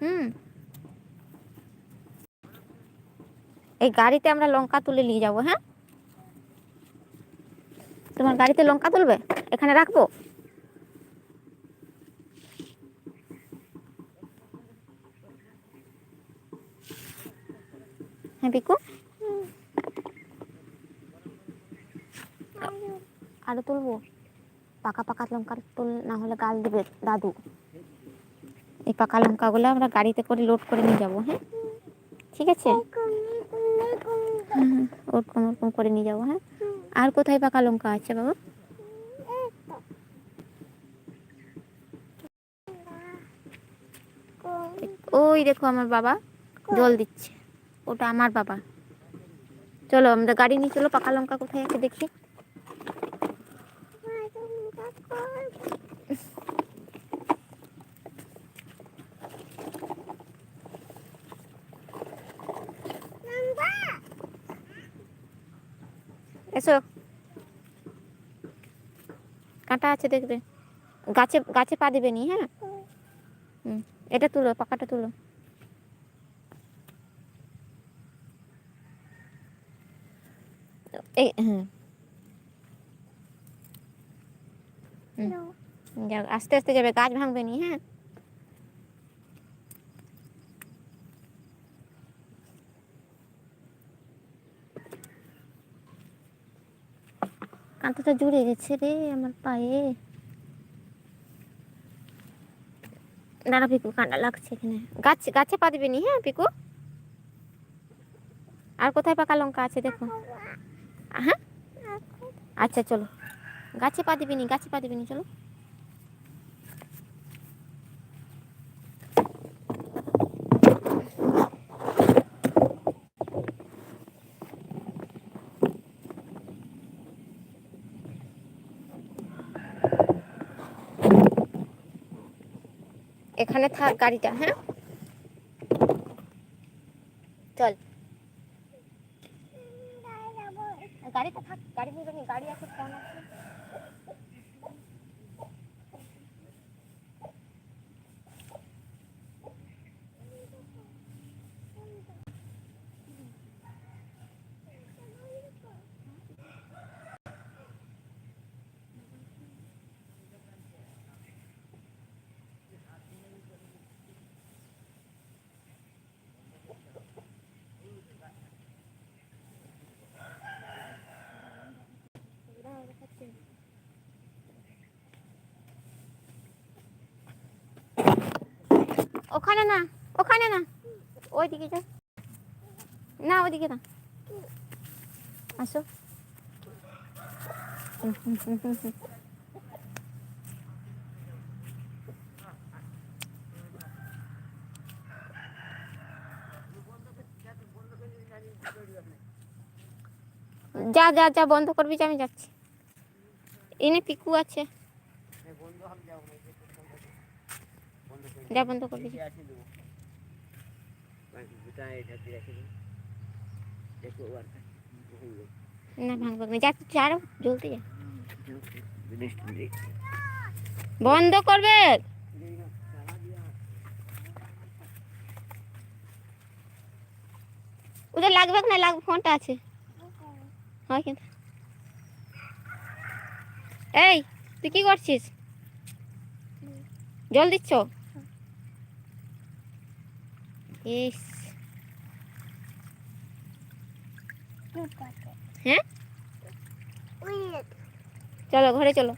হুম। এই গাড়িতে আমরা লঙ্কা তুলে নিয়ে যাব হ্যাঁ? তোমার গাড়িতে লঙ্কা তুলবে? এখানে রাখব? হ্যাঁ পিকু আরও তুলবো? পাকা পাকা লঙ্কার তুল না হলে গাল দেবে দাদু। এই পাকা লঙ্কাগুলো আমরা গাড়িতে করে লোড করে নিয়ে যাব হ্যাঁ? ঠিক আছে? ওরকম ওরকম করে নিয়ে যাব হ্যাঁ? আর কোথায় পাকা লঙ্কা আছে বাবা? ওই দেখো আমার বাবা জল দিচ্ছে। ওটা আমার বাবা। চলো আমরা গাড়ি নিয়ে চলো, পাকা লঙ্কা কোথায় আছে দেখি এসো কাঁটা আছে দেখবে। গাছে গাছে পা দেবে নি হ্যাঁ? হুম এটা তুলো পাকাটা তুলো। এই হ্যাঁ। হুম। আস্তে আস্তে যাবে গাছ ভাঙবে নি হ্যাঁ? কাঁটাটা জুড়ে গেছে রে আমার পায়ে। দাঁড়া পিকু কাঁটা লাগছে এখানে। গাছ, গাছে পা দিবে নি হ্যাঁ পিকু? আর কোথায় পাকা লঙ্কা আছে দেখো? হ্যাঁ আচ্ছা চলো। গাছে পা দিবি নি, গাছে পা দিবি নি, চলো। এখানে থাক গাড়িটা হ্যাঁ? চল। গাড়িটা থাক গাড়ি নিবে নি গাড়ি আছে ফোন আছে। ওখানে না ওখানে না। ওই দিকে যা। না, ওইদিকে না। আসো। যা যা যা, বন্ধ করবি আমি যাচ্ছি। এনে পিকু আছে। যা বন্ধ করবি। না ভাঙবো না। যা ছাড়ো জলদি যা। বন্ধ করবে। ওদের লাগবে না লাগবে ফোনটা আছে। হয় কিন্তু। এই তুই কি করছিস? জল দিচ্ছ? ইস হ্যাঁ? চলো, ঘরে চলো।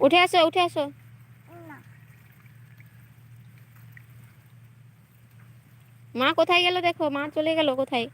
উঠে আসো উঠে আসো। মা কোথায় গেল দেখো? মা চলে গেল কোথায়?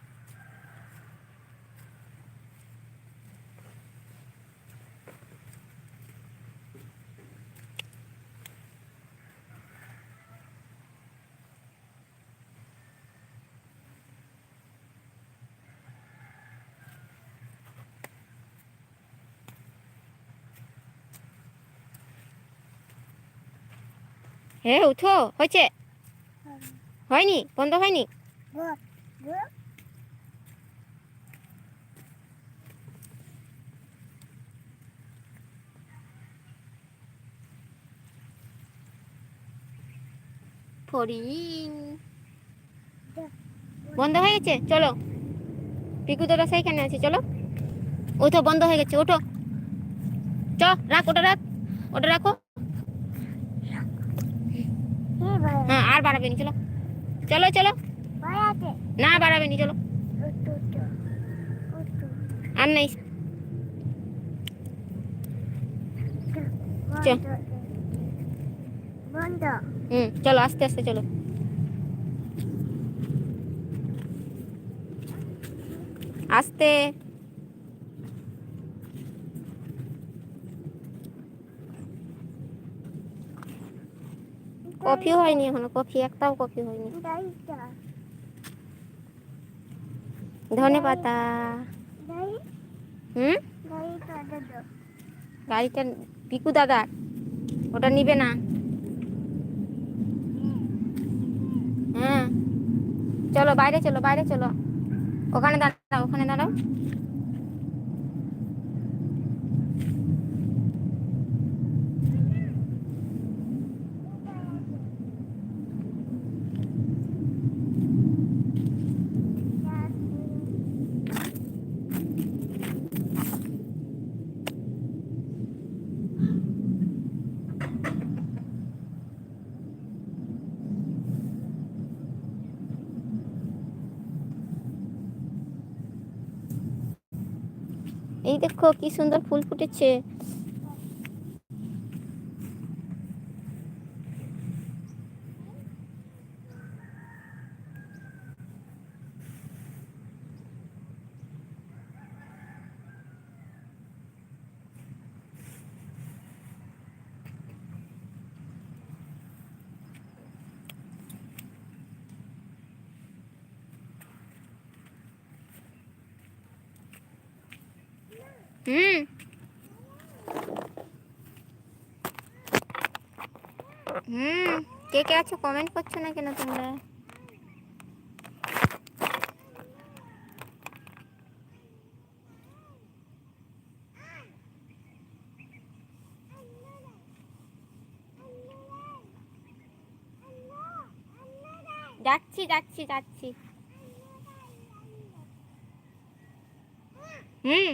হে উঠো, হয়েছে? হয়নি, বন্ধ হয়নি? ফরিং বন্ধ হয়ে গেছে? চলো। পিকু দাদা সেইখানে আছে, চলো। তো বন্ধ হয়ে গেছে, ওঠো। চ, রাখ, ওটা রাখ। ওটা রাখো। হ্যাঁ আর বাড়াবে নি চলো। চলো চলো। না বাড়াবে নি চলো। আর নাই। হুম চলো আস্তে আস্তে চলো। আস্তে। কফি হয়নি এখনও, কফি একটাও কফি হয়নি। ধনে পাতা। হুম? গাড়িটা পিকু দাদা, ওটা নিবে না। হ্যাঁ। চলো বাইরে চলো বাইরে চলো। ওখানে দাঁড়াও ওখানে দাঁড়াও এই দেখো কি সুন্দর ফুল ফুটেছে। হুম। হুম কে কে আছো কমেন্ট করছ না কেন তোমরা? যাচ্ছি যাচ্ছি যাচ্ছি। হুম।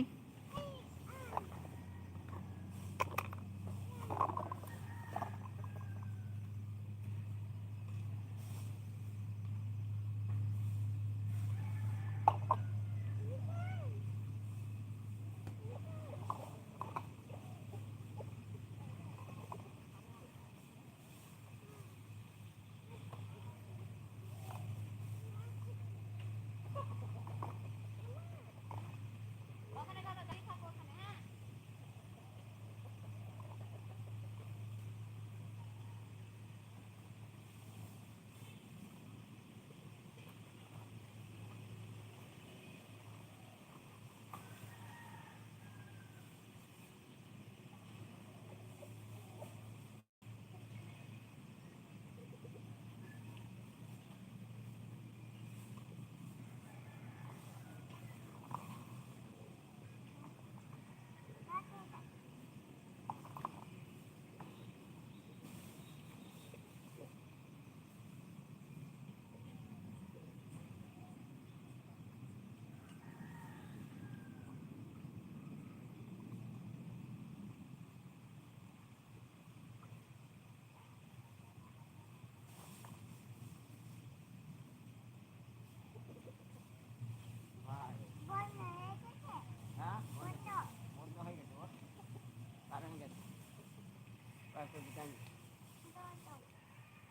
তারপর জানি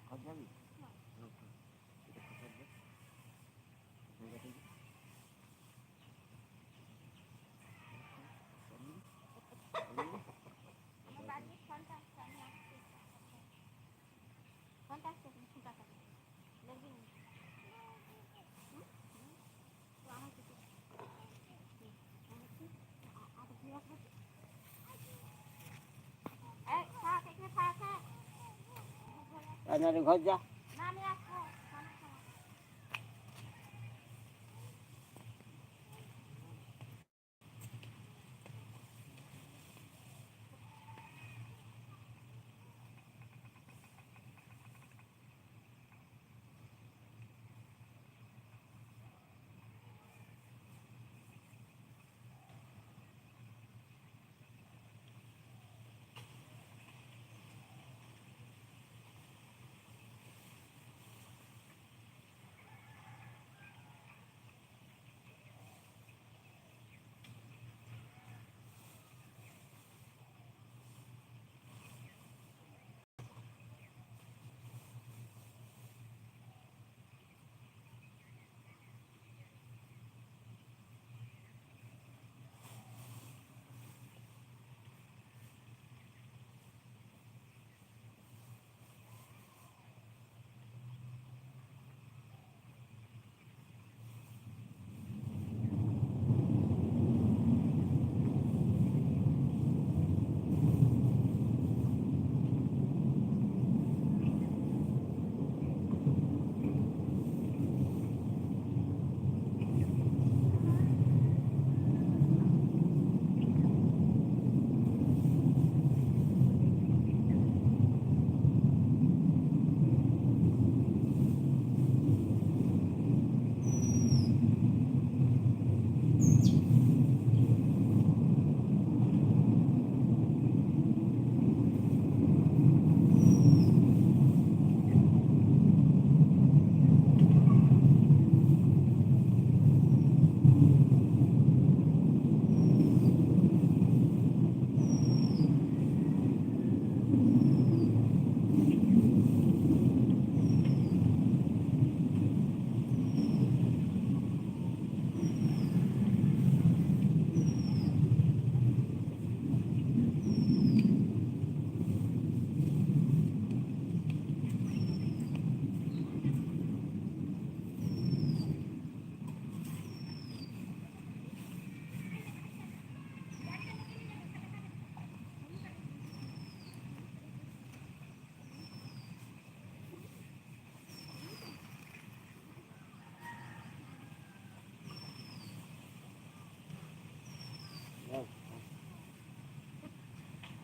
কত জানি Contact. Contact. এনারে ঘর যা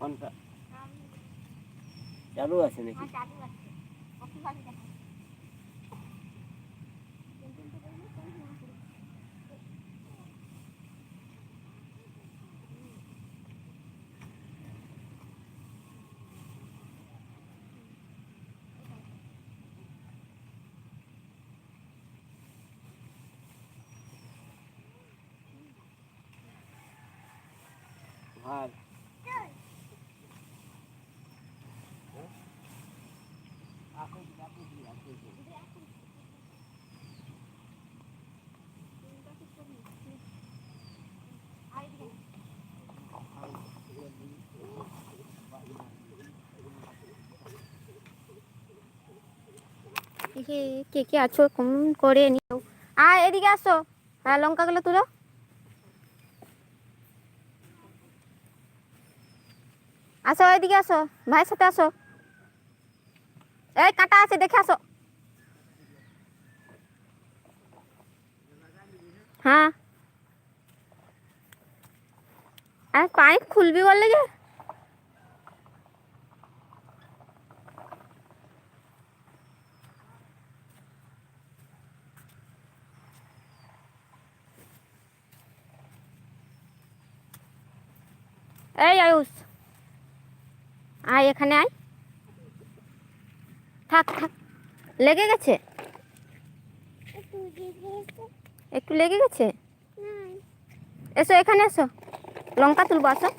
ফোনটা। চালু আছে নাকি? ভাই হে কে কে আছো? কমেন্ট করে নিও? আর এদিকে আসো। হ্যাঁ লঙ্কাগুলো তুলো। আসো, এদিকে আসো। ভাইয়ের সাথে আসো। এই, কাটা আছে, দেখে আসো। হ্যাঁ। আর পাইপ খুলবি বললে যে? এই আয়ুষ। আয় এখানে আয়। থাক থাক। লেগে গেছে? একটু লেগে গেছে? এসো, এখানে এসো। লঙ্কা তুলবো, আসো।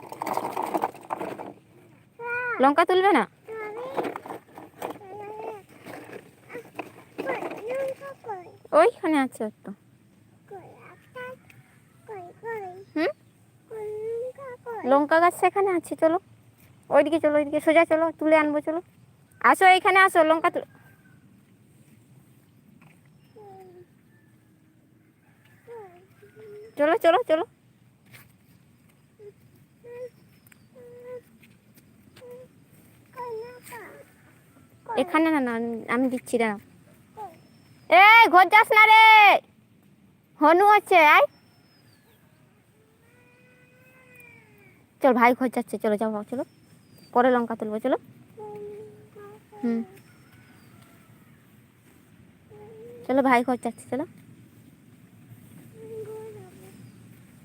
লঙ্কা তুলবে না? ওইখানে আছে একটু। লঙ্কা গাছ সেখানে আছে, চলো। ওইদিকে চলো, ওইদিকে সোজা চলো, তুলে আনব, চলো। আসো, এখানে আসো, লঙ্কা তুল। চলো চলো চলো। এখানে না না, আমি দিচ্ছি না এই, ঘর যাস না রে। হনু আছে, আয়। চল ভাই ঘর যাচ্ছে চলো যাও বাবা, চলো। পরে লঙ্কা তুলবো চলো। হুম। চলো ভাই ঘর যাচ্ছে চলো।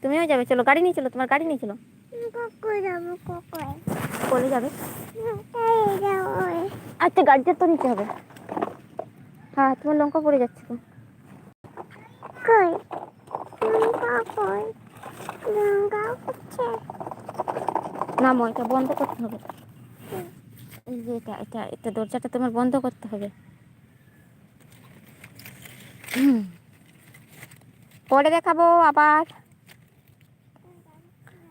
তুমিও যাবে চলো গাড়ি নিয়ে চলো তোমার গাড়ি নিয়ে চলো। চলে যাবে। আচ্ছা গাড়িটা তো নিতে হবে। হ্যাঁ তোমার লঙ্কা পড়ে যাচ্ছে তো না এটা বন্ধ করতে হবে। এটা এটা এটা দরজাটা তোমার বন্ধ করতে হবে। পরে দেখাবো আবার।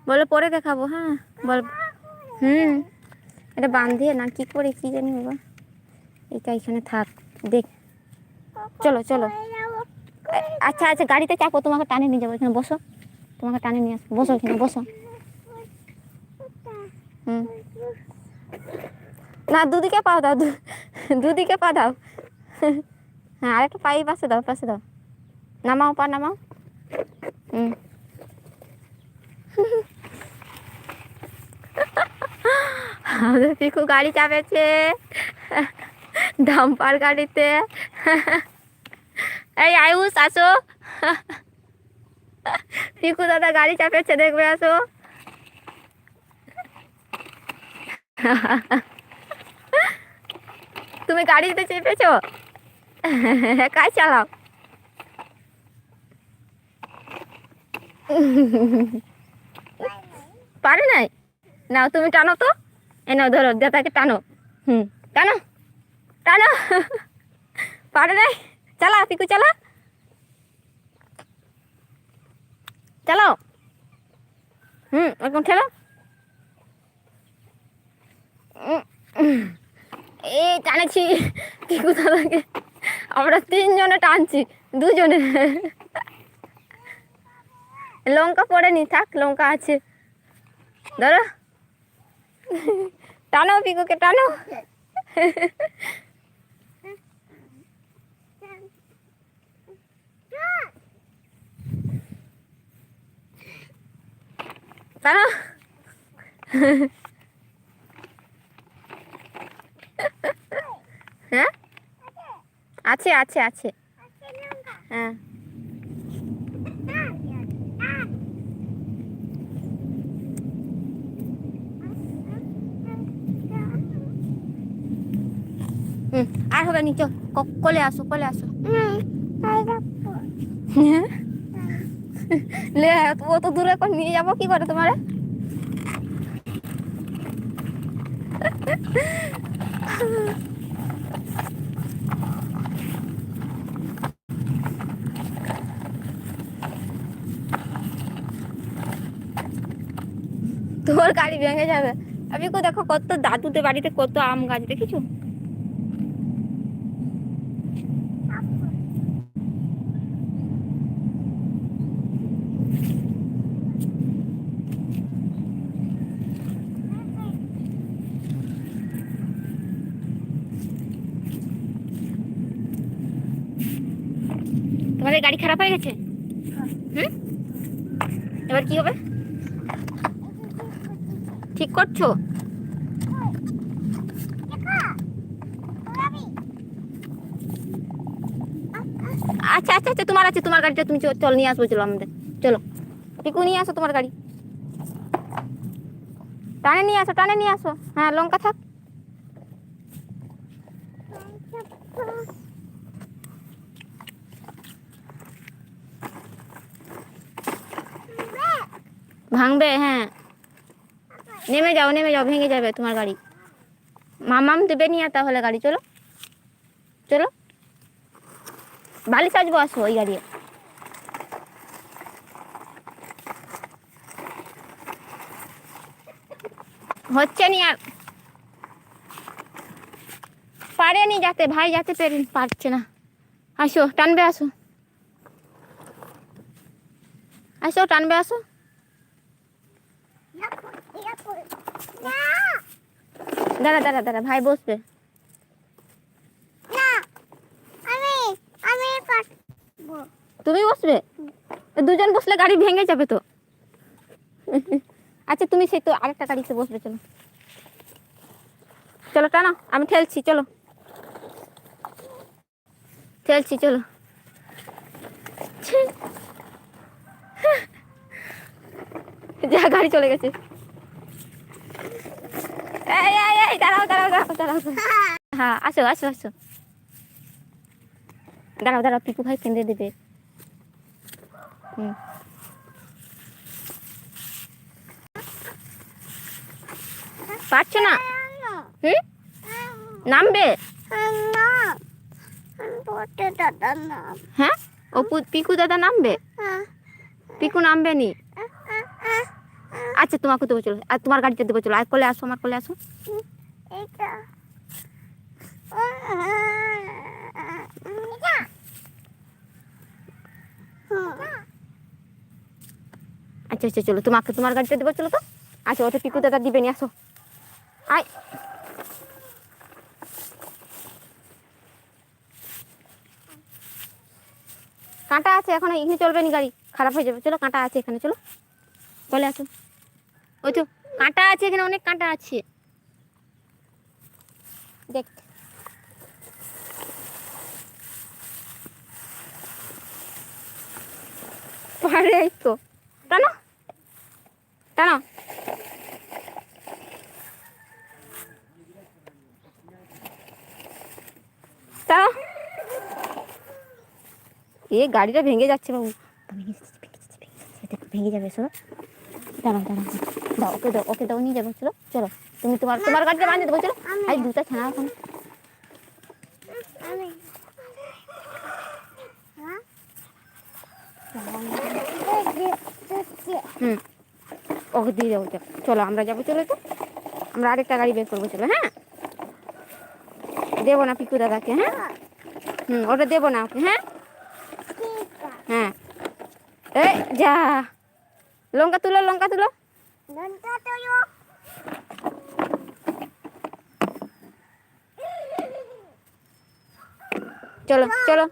বলো, পরে দেখাবো হ্যাঁ বল। হুম, এটা বাঁধিয়ে না, কি করে, কি জানি বাবা। এটা এখানে থাক, দেখ। চলো চলো। আচ্ছা আচ্ছা গাড়িতে চাপো, তোমাকে টানে নিয়ে যাব, এখানে বসো। তোমাকে টানে নিয়ে আসব, বসো, এখানে বসো। না, দুদিকে পাও দাও দুদিকে পা দাও। হ্যাঁ আরেকটা পাই পাশে দাও পাশে দাও। নামাও, পা নামাও। আমাদের পিকু গাড়ি চাপেছে। ডাম্পার গাড়িতে। এই, আয়ুষ, আসো। পিকু দাদা গাড়ি চাপেছে, দেখবে, আসো। তুমি গাড়িতে চেপেছো? কাজ চালাও। পারে নাই? নাও তুমি টানো তো। এ নাও ধরো দাদাকে টানো। হুম টানো টানো। পারে নাই? চালা পিকু চালা চালাও। হুম উম, উম। এই টানেছি পিকু দাদাকে আমরা তিনজনে টানছি, দুজনে। লঙ্কা পড়েনি থাক, লঙ্কা আছে। ধরো। টানো, পিকুকে টানো। টানো। হ্যাঁ? আছে আছে আছে। হ্যাঁ। হুম, আর হবে নি, চল। আসো, কলে আসো। হ্যাঁ? লে, ও তো দূরে করে নিয়ে যাব, কি করে তোমারে? তোর গাড়ি ভেঙে যাবে। আমি কো দেখো কত দাদুতে বাড়িতে কত আম গাছ দেখেছ তোমাদের গাড়ি খারাপ হয়ে গেছে? হুম? এবার কি হবে? ঠিক করছ? আচ্ছা আচ্ছা আচ্ছা তোমার আছে, তোমার গাড়িটা তুমি চল নিয়ে আসব, চলো আমাদের। চলো। টিকু নিয়ে আসো তোমার গাড়ি। টানে নিয়ে আসো, টানে নিয়ে আসো। হ্যাঁ লঙ্কা থাক। ভাঙবে হ্যাঁ। নেমে যাও নেমে যাও, ভেঙে যাবে তোমার গাড়ি। মামাম দেবে নিয়ে, তাহলে গাড়ি, চলো। চলো। বালিশ আসব, আসো ওই গাড়ি হচ্ছে নি আর পারেনি যাতে, ভাই যাতে পেরে পারছে না। আসো, টানবে, আসো। আসো, টানবে, আসো। দাঁড়া দাঁড়া দাঁড়া ভাই বসবে। তুমি বসবে? দুজন বসলে গাড়ি ভেঙে যাবে তো। আচ্ছা তুমি সেই তো আরেকটা গাড়িতে বসবে চলো। চলো টানো আমি ঠেলছি চলো। ঠেলছি চলো। যা গাড়ি চলে গেছে। এই এই এই দাঁড়াও দাঁড়াও দাঁড়াও দাঁড়াও। হ্যাঁ আসো আসো আসো। দাঁড়াও দাঁড়াও পিকু ভাই কেঁদে দেবে। হুম। পারছ না? হুম? নামবে? নাম। হ্যাঁ? ও পিকু দাদা নামবে? পিকু নামবে নি? আচ্ছা তোমাকে দেবো চলো। আর তোমার গাড়িতে দেবো চলো। আর কলে আসো, আমার কলে আসো। আচ্ছা আচ্ছা চলো। তোমাকে তোমার গাড়িতে দেবো চলো তো। আচ্ছা ওটা পিকু দাদা দিবে নি আসো। আয়। কাঁটা আছে এখন এখানে চলবে নি গাড়ি। খারাপ হয়ে যাবে। চলো, কাঁটা আছে এখানে, চলো। চলে আসো। ওই তো কাঁটা আছে এখানে, অনেক কাঁটা আছে। দেখ। পারে তো। টানো। টানো। টানো। এ, গাড়িটা ভেঙে যাচ্ছে বাবু। ভেঙে যাবে চলো দাঁড়াও দাঁড়াও দাও ওকে দাও ওকে দাও নিয়ে যাব চলো চলো তুমি তোমার তোমার গাড়িটা বানিয়ে দেবো চলো আই দুটা ছানা এখন আমি হুম ওকে দিয়ে যাব চলো। চলো আমরা যাব চলো তো। আমরা আরেকটা গাড়ি বের করব চলো হ্যাঁ? দেবো না পিকু দাদাকে হ্যাঁ? হুম ওটা দেবো না ওকে হ্যাঁ? হ্যাঁ। এই যা। লঙ্কা তুলো লঙ্কা তুলো লঙ্কা তুলো চলো চলো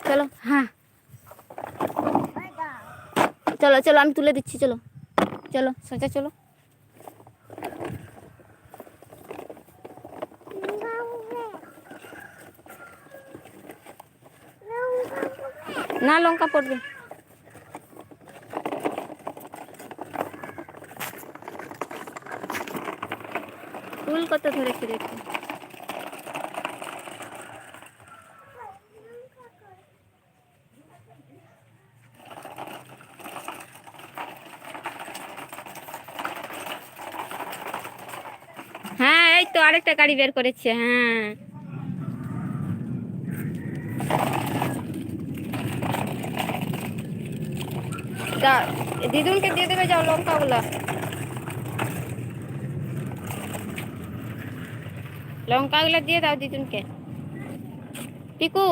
চলো হ্যাঁ চলো চলো আমি তুলে দিচ্ছি চলো চলো সোজা চলো না লঙ্কা পড়বে ফুল কত ধরেছে দেখো। হ্যাঁ এই তো আরেকটা গাড়ি বের করেছে হ্যাঁ। দিদুনকে দিয়ে দেবে, যাও লঙ্কাগুলো। লঙ্কাগুলো দিয়ে দাও দিদুনকে Piku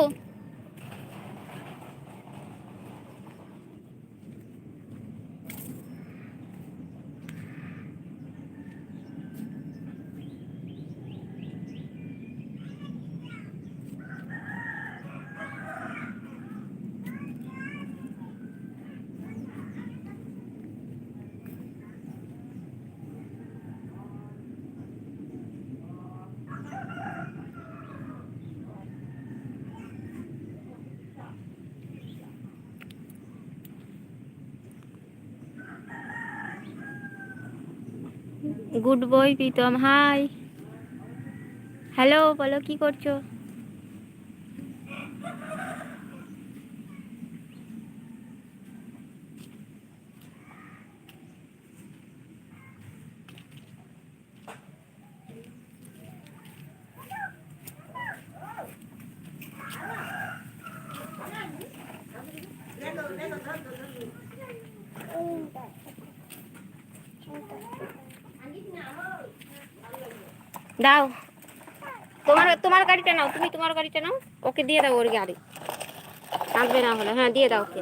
good boy Pritam. Hi hello বলো কি করছ? দাও। তোমার তোমার গাড়িটা নাও, তুমি তোমার গাড়িটা নাও, ওকে দিয়ে দাও ওর গাড়ি। কাঁদবে না হলে হ্যাঁ দিয়ে দাও ওকে।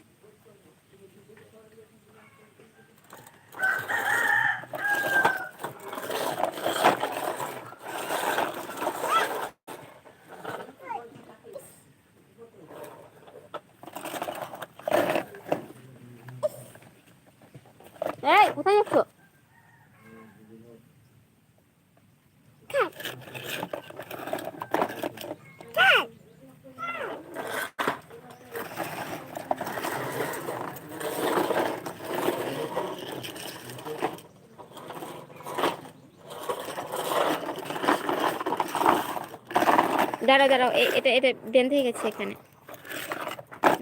দাঁড়াও দাঁড়াও এটা এটা বেঁধে গেছে এখানে।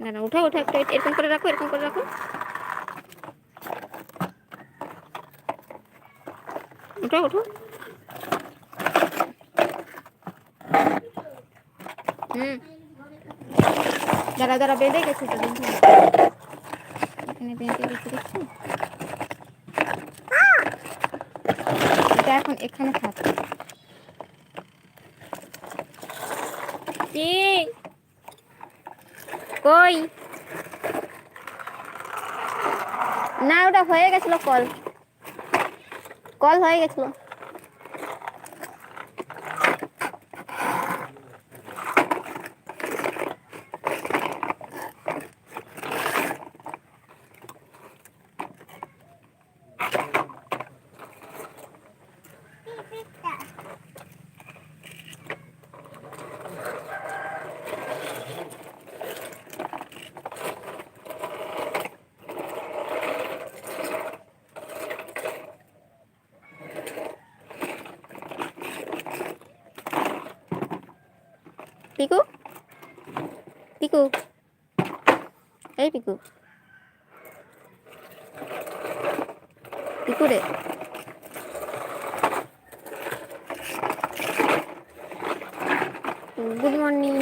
দাঁড়াও, উঠাও উঠাও, একটু এরকম করে রাখো, এরকম করে রাখো। উঠো উঠো হুম। দাঁড়া দাঁড়া বেঁধে গেছে তো, বেঁধে এখানে বেঁধে গেছে, দেখছি? এটা এখন এখানে থাক কি কই? না ওটা হয়ে গেছিল কল কল হয়ে গেছিল পিকু পিকু এই পিকু পিকু রে গুড মর্নিং